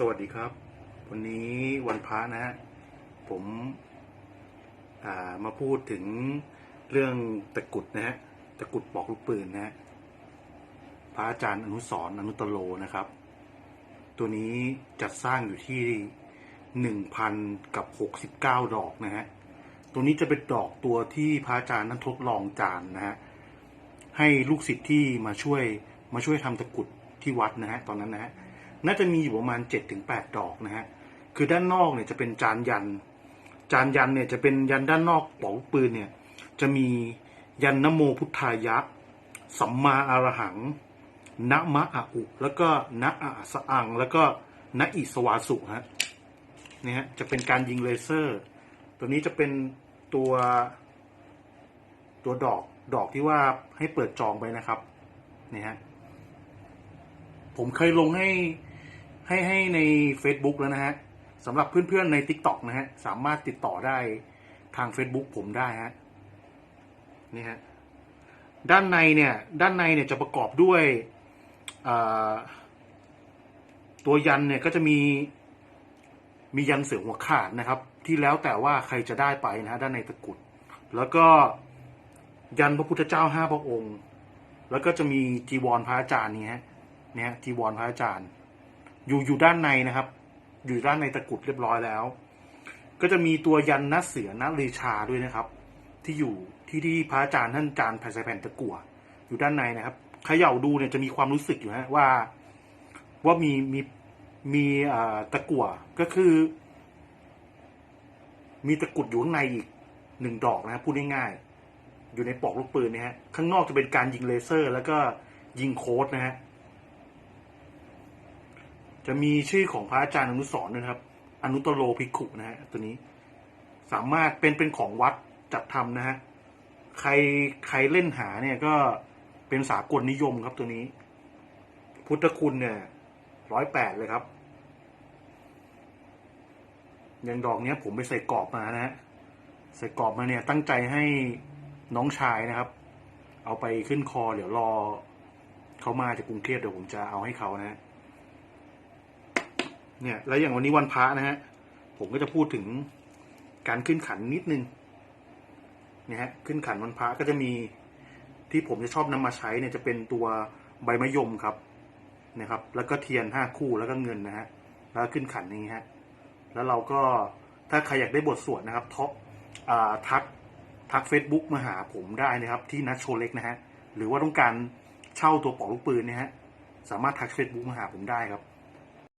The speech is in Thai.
สวัสดีครับ วันนี้วันพระนะฮะผมามาพูดถึงเรื่องตะกุดนะฮะตะกุดปอกลูกปืนนะฮะพระอาจารย์อนุสรณ์อนุตโลนะครับ ตัวนี้จัดสร้างอยู่ที่หนึ่งพันกับหกสิบเก้าดอกนะฮะตัวนี้จะเป็นดอกตัวที่พระอาจารย์นั้นทดลองจานนะฮะให้ลูกศิษย์ที่มาช่วยมาช่วยทำตะกุดที่วัดนะฮะตอนนั้นนะฮะ น่าจะมีอยู่ประมาณเจ็ดถึงแปดดอกนะฮะ คือด้านนอกเนี่ยจะเป็นจานยัน จานยันเนี่ยจะเป็นยันด้านนอกป๋อกลูกปืนเนี่ย จะมียันนโมพุทธายะ สัมมาอรหัง นะมะอะอุ แล้วก็นะอะสะอัง แล้วก็นะอิสวาสุฮะเนี่ยฮะ จะเป็นการยิงเลเซอร์ ตัวนี้จะเป็นตัวตัวดอกดอกที่ว่าให้เปิดจองไปนะครับเนี่ยฮะผมเคยลงให้ ให้ให้ใน Facebook แล้วนะฮะสำหรับเพื่อนๆใน TikTok นะฮะสามารถติดต่อได้ทาง Facebook ผมได้ฮะนี่ฮะด้านในเนี่ยด้านในเนี่ยจะประกอบด้วยตัวยันเนี่ยก็จะมีมียันเสือหัวขาดนะครับ ที่แล้วแต่ว่าใครจะได้ไปนะฮะด้านในตะกุด แล้วก็ยันพระพุทธเจ้าห้าพระองค์ แล้วก็จะมีจีวรพระอาจารย์นี่ฮะเนี่ยจีวรพระอาจารย์ อยู่อยู่ด้านในนะครับ อยู่ด้านในตะกรุดเรียบร้อยแล้ว ก็จะมีตัวยันนัเสือนัเลชาด้วยนะครับ ที่อยู่ที่ที่พระอาจารย์ท่านจานแผ่นใส่แผ่นตะกั่วอยู่ด้านในนะครับเขย่าดูเนี่ยจะมีความรู้สึกอยู่ฮะว่า ว่ามีมีมีตะกั่วก็คือ มีตะกรุดอยู่ข้างในอีกหนึ่งดอกนะครับพูดง่ายๆอยู่ในปลอกลูกปืนนี่ยฮะข้างนอกจะเป็นการยิงเลเซอร์ แล้วก็ยิงโค้ดนะฮะ จะมีชื่อของพระอาจารย์อนุสรนะครับ อนุตโลภิกขุนะฮะตัวนี้ สามารถเป็นเป็นของวัดจัดทำนะฮะใครใครเล่นหาเนี่ยก็เป็นสากลนิยมครับตัวนี้ พุทธคุณเนี่ยร้อยแปดเลยครับอย่างดอกเนี้ยผมไปใส่กรอบมานะฮะใส่กรอบมาเนี่ย ตั้งใจให้น้องชายนะครับ เอาไปขึ้นคอเดี๋ยวรอเขามาจากกรุงเทพเดี๋ยวผมจะเอาให้เขานะฮะ เนี่ย แล้วอย่างวันนี้วันพระนะฮะ ผมก็จะพูดถึงการขึ้นขันนิดนึงเนี่ยฮะ ขึ้นขันวันพระก็จะมีที่ผมจะชอบนำมาใช้เนี่ยจะเป็นตัวใบมะยมครับนะครับ แล้วก็เทียนห้าคู่แล้วก็เงินนะฮะ แล้วขึ้นขันอย่างนี้ฮะ แล้วเราก็ถ้าใครอยากได้บทสวดนะครับท็อปทักทัก Facebook มาหาผมได้นะครับ ที่นัดโชเล็กนะฮะ หรือว่าต้องการเช่าตัวปอกลูกปืนเนี่ยฮะ สามารถทัก Facebook มาหาผมได้ครับ